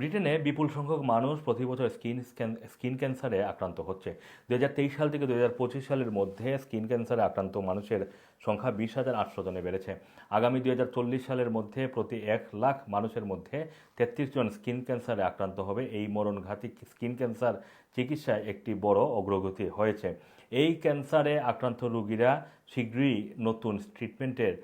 ব্রিটেনে বিপুল সংখ্যক মানুষ প্রতি বছর স্কিন স্কিন ক্যান্সারে আক্রান্ত হচ্ছে। দুই হাজার তেইশ সাল থেকে দু হাজার পঁচিশ সালের মধ্যে স্কিন ক্যান্সারে আক্রান্ত মানুষের সংখ্যা বিশ হাজার আটশো জনে বেড়েছে। আগামী দুই হাজার চল্লিশ সালের মধ্যে প্রতি এক লাখ মানুষের মধ্যে তেত্রিশ জন স্কিন ক্যান্সারে আক্রান্ত হবে। এই মরণঘাতী স্কিন ক্যান্সার চিকিৎসায় একটি বড় অগ্রগতি হয়েছে। এই ক্যান্সারে আক্রান্ত রোগীরা শীঘ্রই নতুন ট্রিটমেন্টের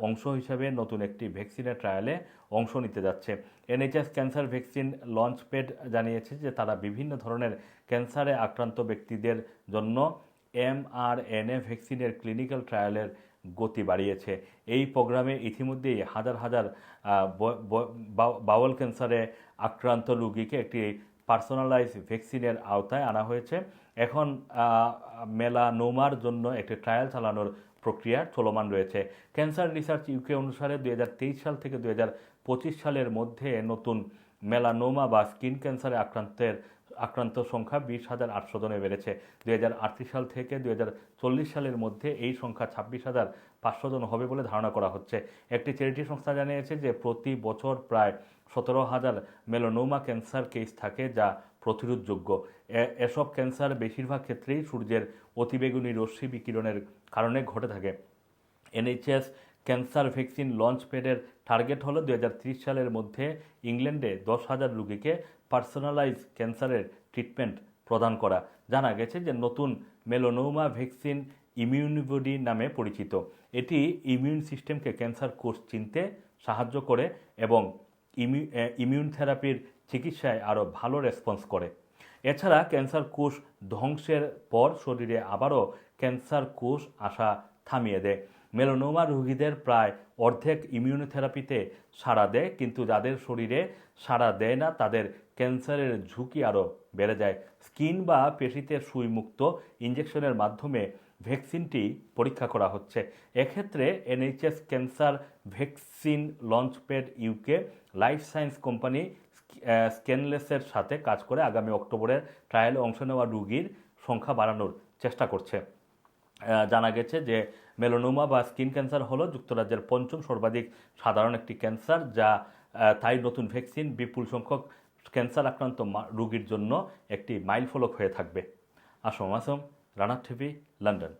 অংশ হিসাবে নতুন একটি ভ্যাকসিনের ট্রায়ালে অংশ নিতে যাচ্ছে। এনএইচএস ক্যান্সার ভ্যাকসিন লঞ্চপ্যাড জানিয়েছে যে তারা বিভিন্ন ধরনের ক্যান্সারে আক্রান্ত ব্যক্তিদের জন্য এমআরএনএ ভ্যাকসিনের ক্লিনিক্যাল ট্রায়ালের গতি বাড়িয়েছে। এই প্রোগ্রামে ইতিমধ্যেই হাজার হাজার আহ, ব- ব- বাউ- বাউল ক্যান্সারে আক্রান্ত রোগীকে একটি পার্সোনালাইজ ভ্যাকসিনের আওতায় আনা হয়েছে। এখন মেলা নোমার জন্য একটি ট্রায়াল চালানোর প্রক্রিয়া চলমান রয়েছে। ক্যান্সার রিসার্চ ইউকে অনুসারে দুই হাজার তেইশ সাল থেকে দু হাজার পঁচিশ সালের মধ্যে নতুন মেলানোমা বা স্কিন ক্যান্সারে আক্রান্তের আক্রান্ত সংখ্যা বিশ হাজার আটশো জনে বেড়েছে। দুই হাজার আটত্রিশ সাল থেকে দুই হাজার চল্লিশ সালের মধ্যে এই সংখ্যা ছাব্বিশ হাজার পাঁচশো জন হবে বলে ধারণা করা হচ্ছে। একটি চ্যারিটি সংস্থা জানিয়েছে যে প্রতি বছর প্রায় সতেরো হাজার মেলোনোমা ক্যান্সার কেস থাকে যা প্রতিরোধযোগ্য। এসব ক্যান্সার বেশিরভাগ ক্ষেত্রেই সূর্যের অতিবেগুনি রশ্মি বিকিরণের কারণে ঘটে থাকে। এনএইচএস ক্যান্সার ভ্যাকসিন লঞ্চ প্যাডের টার্গেট হলো দু সালের মধ্যে ইংল্যান্ডে দশ হাজার রুগীকে পার্সোনালাইজ ক্যান্সারের ট্রিটমেন্ট প্রদান করা। জানা গেছে যে নতুন মেলোনোমা ভ্যাকসিন ইমিউনিবডি নামে পরিচিত। এটি ইমিউন সিস্টেমকে ক্যান্সার কোষ চিনতে সাহায্য করে এবং ইমিউ ইমিউন থেরাপির চিকিৎসায় আরও ভালো রেসপন্স করে। এছাড়া ক্যান্সার কোষ ধ্বংসের পর শরীরে আবারও ক্যান্সার কোষ আসা থামিয়ে দেয়। মেলোনোমা রোগীদের প্রায় অর্ধেক ইমিউনোথেরাপিতে সাড়া দেয়, কিন্তু যাদের শরীরে সাড়া দেয় না, তাদের ক্যান্সারের ঝুঁকি আরও বেড়ে যায়। স্কিন বা পেশিতে সুইমুক্ত ইঞ্জেকশনের মাধ্যমে ভ্যাকসিনটি পরীক্ষা করা হচ্ছে। এক্ষেত্রে NHS cancer vaccine launchpad UK life science company স্ক্যানলেসের সাথে কাজ করে আগামী অক্টোবরের ট্রায়ালে অংশ নেওয়া রোগীর সংখ্যা বাড়ানোর চেষ্টা করছে। জানা গেছে যে মেলোনোমা বা স্কিন ক্যান্সার হলো যুক্তরাজ্যের পঞ্চম সর্বাধিক সাধারণ একটি ক্যান্সার যা তাই নতুন ভ্যাকসিন বিপুল সংখ্যক ক্যান্সার আক্রান্ত রোগীর জন্য একটি মাইলফলক হয়ে থাকবে। Assam Assam Rana TV, London.